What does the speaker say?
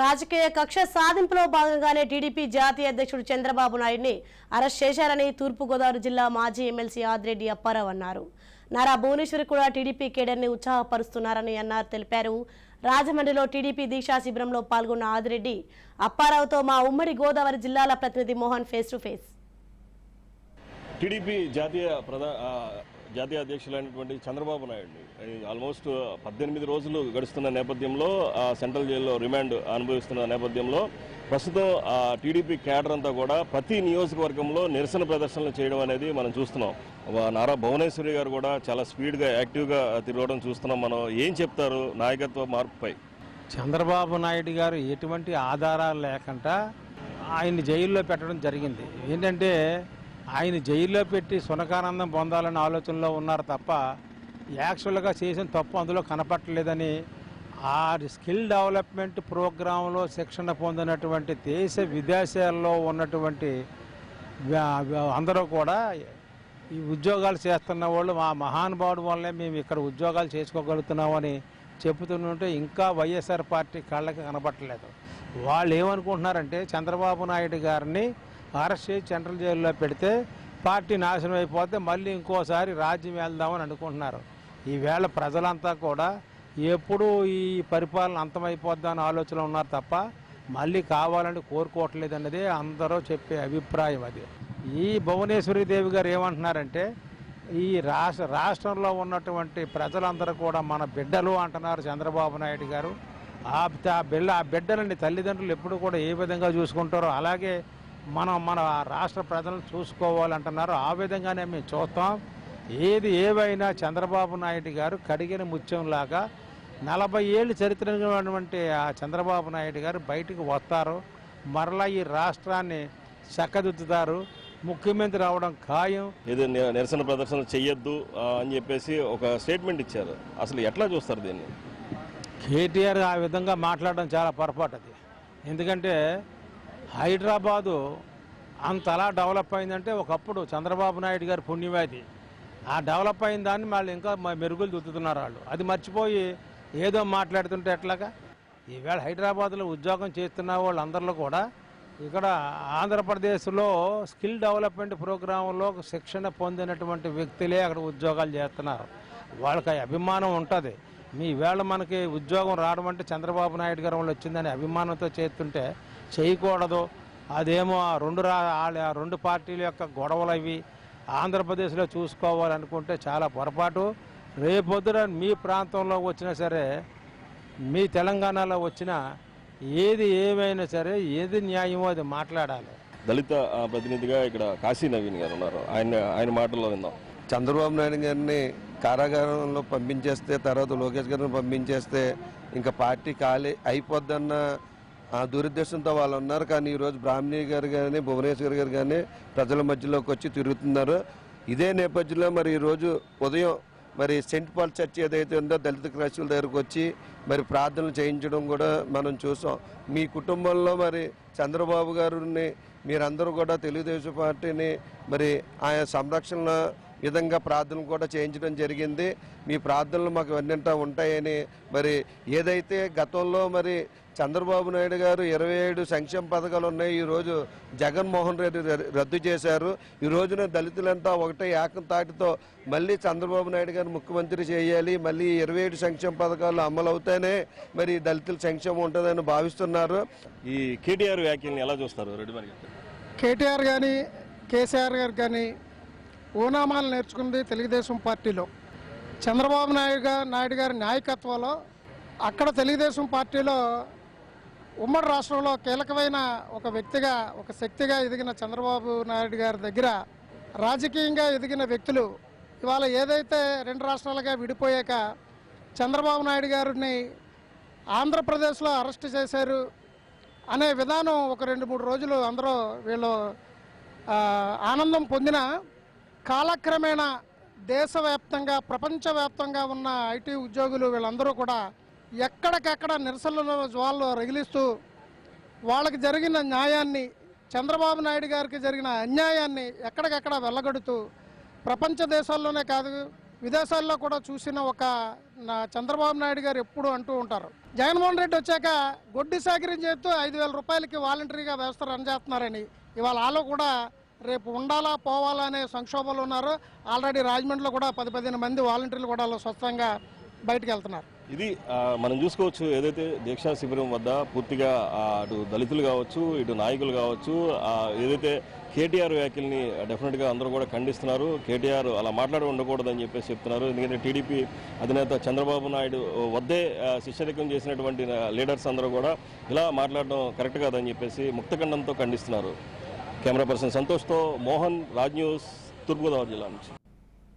రాజకీయ కక్ష సాధింపులో భాగంగానే టీడీపీ జాతీయ అధ్యక్షుడు చంద్రబాబు నాయుడిని అరెస్ట్ చేశారని తూర్పుగోదావరి జిల్లా మాజీ ఎమ్మెల్సీ ఆదిరెడ్డి అప్పారావు అన్నారు. నారా భువనేశ్వరి కూడా టీడీపీ కేడర్ని ఉత్సాహపరుస్తున్నారని అన్నారు తెలిపారు. రాజమండ్రిలో టీడీపీ దీక్షా శిబిరంలో పాల్గొన్న ఆదిరెడ్డి అప్పారావుతో మా ఉమ్మడి గోదావరి జిల్లాల ప్రతినిధి Mohan face to face TDP జాతీయ ప్రధా జాతీయ అధ్యక్షులైనటువంటి చంద్రబాబు నాయుడు ఆల్మోస్ట్ పద్దెనిమిది రోజులు గడుస్తున్న నేపథ్యంలో సెంట్రల్ జైల్లో రిమాండ్ అనుభవిస్తున్న నేపథ్యంలో ప్రస్తుతం ఆ టీడీపీ క్యాడర్ అంతా కూడా ప్రతి నియోజకవర్గంలో నిరసన ప్రదర్శనలు చేయడం అనేది మనం చూస్తున్నాం. నారా భువనేశ్వరి గారు కూడా చాలా స్పీడ్గా యాక్టివ్గా తిరగడం చూస్తున్నాం. మనం ఏం చెప్తారు నాయకత్వ మార్పుపై? చంద్రబాబు నాయుడు గారు ఎటువంటి ఆధారాలు లేకుండా ఆయన జైల్లో పెట్టడం జరిగింది. ఏంటంటే ఆయన జైల్లో పెట్టి సునకానందం పొందాలనే ఆలోచనలో ఉన్నారు తప్ప యాక్చువల్గా చేసిన తప్పు అందులో కనపట్టలేదని ఆ స్కిల్ డెవలప్మెంట్ ప్రోగ్రాంలో శిక్షణ పొందినటువంటి దేశ విదేశాల్లో ఉన్నటువంటి అందరూ కూడా ఈ ఉద్యోగాలు చేస్తున్న వాళ్ళు మా మహానుభావుడు వల్లే మేము ఇక్కడ ఉద్యోగాలు చేసుకోగలుగుతున్నామని చెబుతుంటే ఇంకా వైఎస్ఆర్ పార్టీ కళ్ళకి కనపట్టలేదు వాళ్ళు ఏమనుకుంటున్నారంటే చంద్రబాబు నాయుడు గారిని అరెస్ట్ చేసి సెంట్రల్ జైల్లో పెడితే పార్టీ నాశనం అయిపోతే మళ్ళీ ఇంకోసారి రాజ్యం వెళ్దామని అనుకుంటున్నారు. ఈవేళ ప్రజలంతా కూడా ఎప్పుడు ఈ పరిపాలన అంతమైపోద్దని ఆలోచన ఉన్నారు తప్ప మళ్ళీ కావాలని కోరుకోవట్లేదు అన్నదే అందరూ చెప్పే అభిప్రాయం అది. ఈ భువనేశ్వరి దేవి గారు ఏమంటున్నారంటే ఈ రాష్ట్ర రాష్ట్రంలో ఉన్నటువంటి ప్రజలందరూ కూడా మన బిడ్డలు అంటున్నారు చంద్రబాబు నాయుడు గారు. ఆ ఆ బిడ్డ ఆ బిడ్డలని తల్లిదండ్రులు ఎప్పుడు కూడా ఏ విధంగా చూసుకుంటారో అలాగే మనం మన రాష్ట్ర ప్రజలను చూసుకోవాలంటున్నారు. ఆ విధంగానే మేము చూస్తాం. ఏది ఏవైనా చంద్రబాబు నాయుడు గారు కడిగిన ముత్యంలాగా నలభై ఏళ్ళు చరిత్ర ఉన్నటువంటి ఆ చంద్రబాబు నాయుడు గారు బయటకు వస్తారు. మరలా ఈ రాష్ట్రాన్ని చక్కదిద్దుతారు. ముఖ్యమంత్రి అవడం ఖాయం. ని- నిరసన ప్రదర్శన చెయ్యొద్దు అని చెప్పేసి ఒక స్టేట్మెంట్ ఇచ్చారు. అసలు ఎట్లా చూస్తారు దీన్ని? కేటీఆర్ ఆ విధంగా మాట్లాడడం చాలా పొరపాటు అది. ఎందుకంటే హైదరాబాదు అంతలా డెవలప్ అయిందంటే ఒకప్పుడు చంద్రబాబు నాయుడు గారి పుణ్యవాది ఆ డెవలప్ అయిన దాన్ని వాళ్ళు ఇంకా మెరుగులు దుద్దుతున్నారు వాళ్ళు. అది మర్చిపోయి ఏదో మాట్లాడుతుంటే ఎట్లాగా? ఈవేళ హైదరాబాద్లో ఉద్యోగం చేస్తున్న వాళ్ళందరిలో కూడా ఇక్కడ ఆంధ్రప్రదేశ్లో స్కిల్ డెవలప్మెంట్ ప్రోగ్రాంలో శిక్షణ పొందినటువంటి వ్యక్తులే అక్కడ ఉద్యోగాలు చేస్తున్నారు. వాళ్ళకి అభిమానం ఉంటుంది. మీ వేళ మనకి ఉద్యోగం రావడం అంటే చంద్రబాబు నాయుడు గారు వాళ్ళు వచ్చిందని అభిమానంతో చేస్తుంటే చేయకూడదు. అదేమో ఆ రెండు రా రెండు పార్టీల యొక్క గొడవలు అవి ఆంధ్రప్రదేశ్లో చూసుకోవాలనుకుంటే చాలా పొరపాటు. రేపొద్దున మీ ప్రాంతంలో వచ్చినా సరే మీ తెలంగాణలో వచ్చినా ఏది ఏమైనా సరే ఏది న్యాయమో అది మాట్లాడాలి. దళిత ప్రతినిధిగా ఇక్కడ కాశీ నవీన్ గారు ఉన్నారు. ఆయన ఆయన మాటల్లో విందాం. చంద్రబాబు నాయుడు గారిని కారాగారంలో పంపించేస్తే తర్వాత లోకేష్ గారిని పంపించేస్తే ఇంకా పార్టీ ఖాళీ అయిపోద్దన్న ఆ దురుద్దేశంతో వాళ్ళు ఉన్నారు. కానీ ఈరోజు బ్రాహ్మణి గారు కానీ భువనేశ్వర్ గారు కానీ ప్రజల మధ్యలోకి వచ్చి తిరుగుతున్నారు. ఇదే నేపథ్యంలో మరి ఈరోజు ఉదయం మరి సెంట్ పాల్ చర్చ్ ఏదైతే ఉందో దళిత క్రైస్తవుల దగ్గరకు వచ్చి మరి ప్రార్థనలు చేయించడం కూడా మనం చూసాం. మీ కుటుంబంలో మరి చంద్రబాబు గారిని మీరందరూ కూడా తెలుగుదేశం పార్టీని మరి ఆయా సంరక్షణ విధంగా ప్రార్థనలు కూడా చేయించడం జరిగింది. మీ ప్రార్థనలు మాకు వెన్నంటా ఉంటాయని మరి ఏదైతే గతంలో మరి చంద్రబాబు నాయుడు గారు ఇరవై ఏడు సంక్షేమ పథకాలు ఉన్నాయి ఈరోజు జగన్మోహన్ రెడ్డి రద్దు చేశారు. ఈ రోజున దళితులంతా ఒకటే ఏకం తాటితో మళ్ళీ చంద్రబాబు నాయుడు గారు ముఖ్యమంత్రి చేయాలి. మళ్ళీ ఇరవై ఏడు సంక్షేమ పథకాలు అమలు అవుతానే మరి దళితుల సంక్షేమం ఉంటుందని భావిస్తున్నారు. ఈ కేటీఆర్ వ్యాఖ్యల్ని ఎలా చూస్తారు? రెడ్డి కేటీఆర్ కానీ కేసీఆర్ గారు కానీ ఓనామాలు నేర్చుకుంది తెలుగుదేశం పార్టీలో. చంద్రబాబు నాయుడు గారు నాయుడు గారి నాయకత్వంలో అక్కడ తెలుగుదేశం పార్టీలో ఉమ్మడి రాష్ట్రంలో కీలకమైన ఒక వ్యక్తిగా ఒక శక్తిగా ఎదిగిన చంద్రబాబు నాయుడు గారి దగ్గర రాజకీయంగా ఎదిగిన వ్యక్తులు ఇవాళ ఏదైతే రెండు రాష్ట్రాలుగా విడిపోయాక చంద్రబాబు నాయుడు గారిని ఆంధ్రప్రదేశ్లో అరెస్ట్ చేశారు అనే విధానం ఒక రెండు మూడు రోజులు అందరూ వీళ్ళు ఆనందం పొందిన కాలక్రమేణా దేశవ్యాప్తంగా ప్రపంచవ్యాప్తంగా ఉన్న ఐటీ ఉద్యోగులు వీళ్ళందరూ కూడా ఎక్కడికెక్కడ నిరసనల వాళ్ళు రగిలిస్తూ వాళ్ళకి జరిగిన న్యాయాన్ని చంద్రబాబు నాయుడు గారికి జరిగిన అన్యాయాన్ని ఎక్కడికెక్కడ వెళ్ళగడుతూ ప్రపంచ దేశాల్లోనే కాదు విదేశాల్లో కూడా చూసిన ఒక నా చంద్రబాబు నాయుడు గారు ఎప్పుడు అంటూ ఉంటారు. జగన్మోహన్ రెడ్డి వచ్చాక గొడ్డి సాగిరం చేస్తూ ఐదు వేల రూపాయలకి వాలంటరీగా వ్యవస్థ రన్ చేస్తున్నారని ఇవాళ వాళ్ళు కూడా రేపు ఉండాలా పోవాలా అనే సంక్షోభంలో ఉన్నారు. ఆల్రెడీ రాజమండ్రిలో కూడా పది పదిహేను మంది వాలంటీర్లు కూడా స్వచ్ఛంగా బయటకు వెళ్తున్నారు. ఇది మనం చూసుకోవచ్చు ఏదైతే దీక్షా శిబిరం వద్ద పూర్తిగా అటు దళితులు కావచ్చు ఇటు నాయకులు కావచ్చు ఏదైతే కేటీఆర్ వ్యాఖ్యల్ని డెఫినెట్గా అందరూ కూడా ఖండిస్తున్నారు. కేటీఆర్ అలా మాట్లాడి ఉండకూడదని చెప్పేసి చెప్తున్నారు. ఎందుకంటే టీడీపీ అధినేత చంద్రబాబు నాయుడు వద్దే శిష్యరికం చేసినటువంటి లీడర్స్ అందరూ కూడా ఇలా మాట్లాడడం కరెక్ట్ కాదని చెప్పేసి ముక్తఖండంతో ఖండిస్తున్నారు. కెమెరా పర్సన్ సంతోష్తో మోహన్ రాజ్ న్యూస్ తూర్పుగోదావరి జిల్లా నుంచి